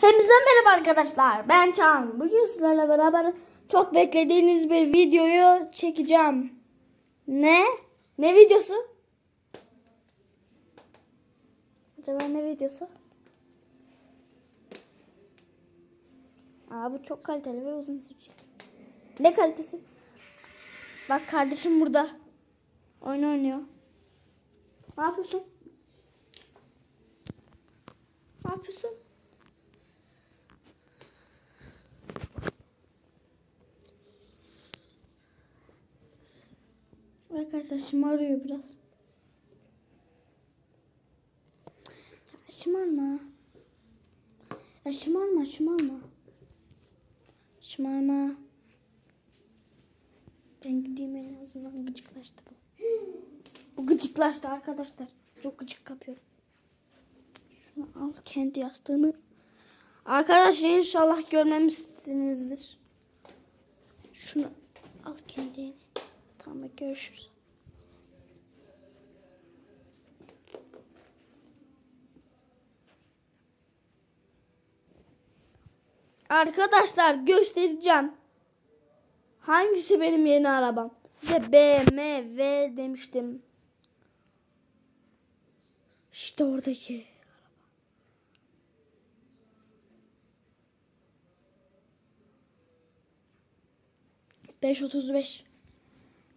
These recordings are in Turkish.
Hepinize merhaba arkadaşlar. Ben Çağan. Bugün sizlerle beraber çok beklediğiniz bir videoyu çekeceğim. Ne? Ne videosu? Acaba ne videosu? Aa bu çok kaliteli ve uzun sürecek. Ne kalitesi? Bak kardeşim burada. Oyun oynuyor. Ne yapıyorsun? Ne yapıyorsun? Arkadaşlar şımarıyor biraz. Ya şımarma. Ya şımarma şımarma. Şımarma. Ben gideyim en azından gıcıklaştı bu. Bu gıcıklaştı arkadaşlar. Çok gıcık kapıyorum. Şunu al kendi yastığını. Arkadaşlar inşallah görmemişsinizdir. Şunu al kendini. Tamam görüşürüz. Arkadaşlar göstereceğim. Hangisi benim yeni arabam? Size BMW demiştim. İşte oradaki. 535.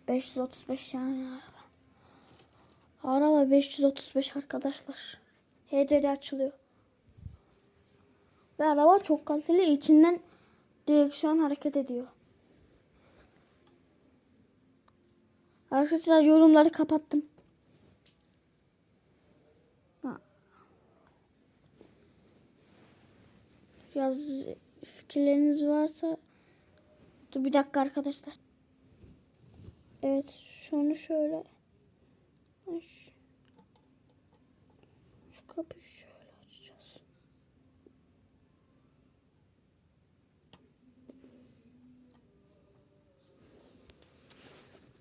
535 yani araba. Araba 535 arkadaşlar. HDR açılıyor. Ve araba çok kaliteli. İçinden direksiyon hareket ediyor. Arkadaşlar yorumları kapattım. Yaz fikirleriniz varsa Dur bir dakika arkadaşlar. Evet şunu şöyle. Şu, şu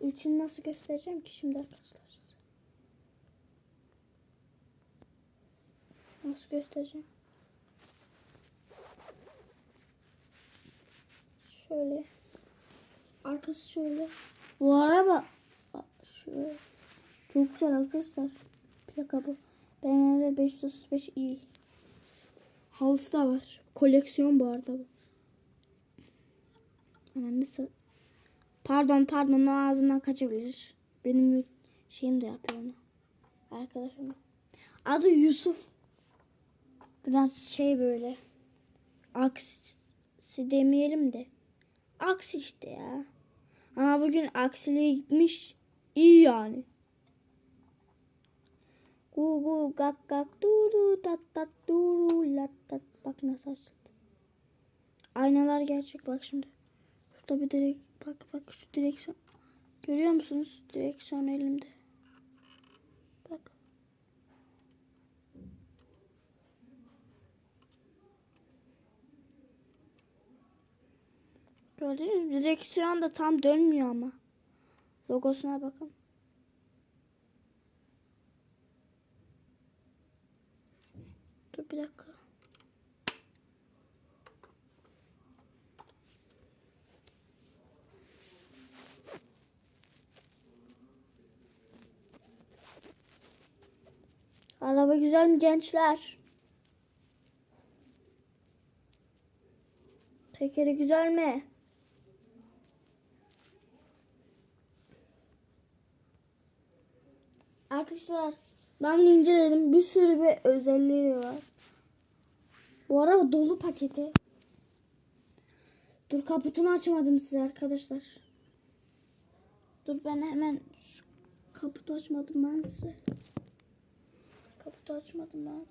İçini nasıl göstereceğim ki şimdi arkadaşlar? Nasıl göstereceğim? Şöyle. Arkası şöyle. Bu araba şöyle. Çok güzel arkadaşlar. Plaka bu. BMW 535i. Halısı da var. Koleksiyon bu arada bu. Yani nasıl? Pardon pardon o ağzımdan kaçabilir. Benim şeyim de yapıyor onu. Arkadaşım. Adı Yusuf. Biraz şey böyle. Aksi demeyelim de. Aksi işte ya. Ama bugün aksiliğe gitmiş. İyi yani. Gu gu gak gak duru tat tat duru lat tat. Bak nasıl açıldı. Aynalar gerçek bak şimdi. Şurada bir direk bak bak şu direksiyon. Görüyor musunuz? Direksiyon elimde. Bak. Gördünüz mü? Direksiyon da tam dönmüyor ama. Logosuna bakın. Dur bir dakika. Araba güzel mi gençler? Tekeri güzel mi? Arkadaşlar ben bunu inceledim. Bir sürü bir özelliği var. Bu araba dolu paketi. Dur kaputunu açmadım size arkadaşlar. Dur ben hemen şu kaputu açmadım ben size. Kaputu açmadım ben.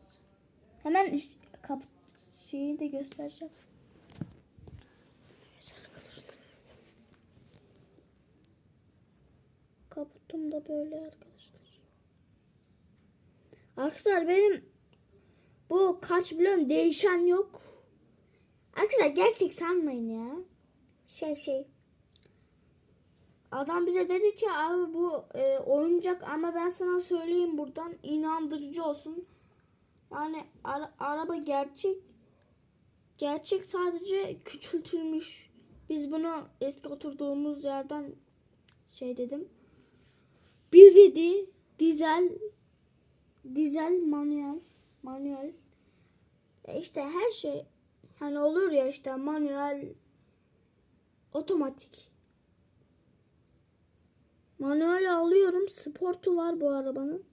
Hemen kaput şeyi de göstereceğim. Kaputum da böyle arkadaşlar. Arkadaşlar benim bu kaç milyon değişen yok. Arkadaşlar gerçek sanmayın ya. Şey şey. Adam bize dedi ki abi bu e, oyuncak ama ben sana söyleyeyim buradan inandırıcı olsun. Yani ara- araba gerçek. Gerçek sadece küçültülmüş. Biz bunu eski oturduğumuz yerden şey dedim. 1.7 dizel dizel manuel manuel E işte her şey hani olur ya işte manuel otomatik manuel alıyorum. Sportu var bu arabanın.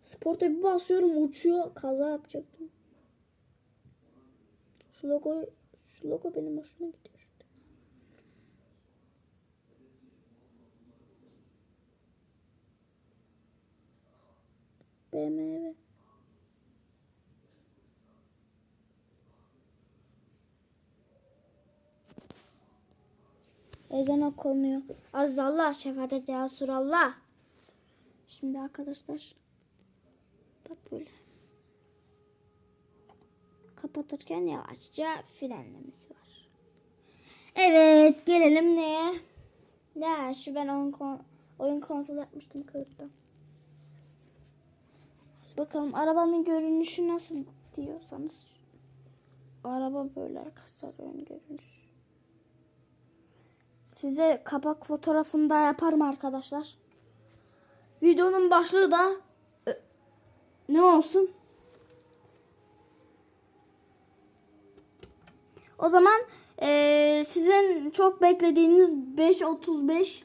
Sporta bir basıyorum uçuyor. Kaza yapacaktım. Şu logo şu logo benim hoşuma gidiyor işte. BMW Ezan okunuyor. Azallah şefadet ya Resulallah. Şimdi arkadaşlar bak böyle kapatırken yavaşça frenlemesi var. Evet gelelim neye? Ne şu ben oyun, kon oyun konsolu yapmıştım kılıkta. Bakalım arabanın görünüşü nasıl diyorsanız. Araba böyle arkadaşlar ön görünüş. Size kapak fotoğrafını da yaparım arkadaşlar. Videonun başlığı da e, ne olsun? O zaman eee, sizin çok beklediğiniz 535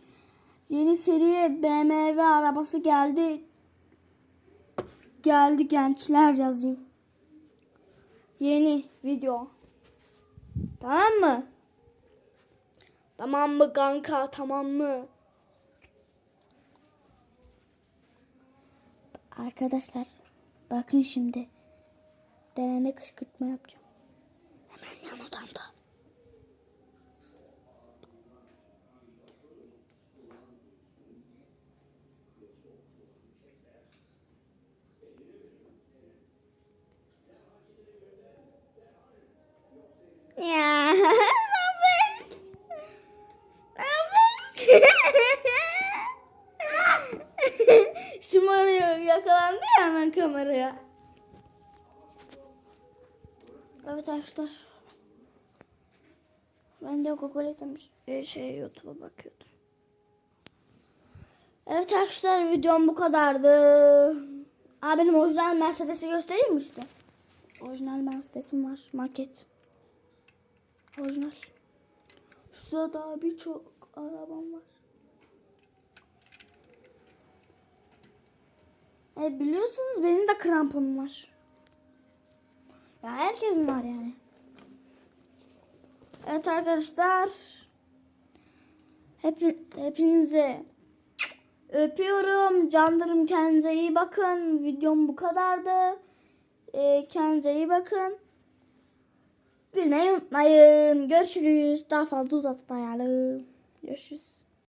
yeni seri BMW arabası geldi. Geldi gençler yazayım. Yeni video. Tamam mı? Tamam mı kanka? Tamam mı? Arkadaşlar bakın şimdi denene kışkırtma yapacağım. Hemen yan odamda. Ya ne yapmış? Ne yapmış? Şımarıyor yakalandı ya hemen kameraya. Evet arkadaşlar. Ben de Google demiş. e, Şey YouTube'a bakıyordum. Evet arkadaşlar videom bu kadardı. Aa benim orijinal Mercedes'i göstereyim mi işte? Orijinal Mercedes'im var. Maket. Orijinal. Şurada daha birçok arabam var. E, biliyorsunuz benim de kramponum var. Ya herkesin var yani. Evet arkadaşlar. Hep, hepinize öpüyorum. Canlarım kendinize iyi bakın. Videom bu kadardı. E, kendinize iyi bakın. Gülmeyi unutmayın. Görüşürüz. Daha fazla uzatmayalım. Görüşürüz.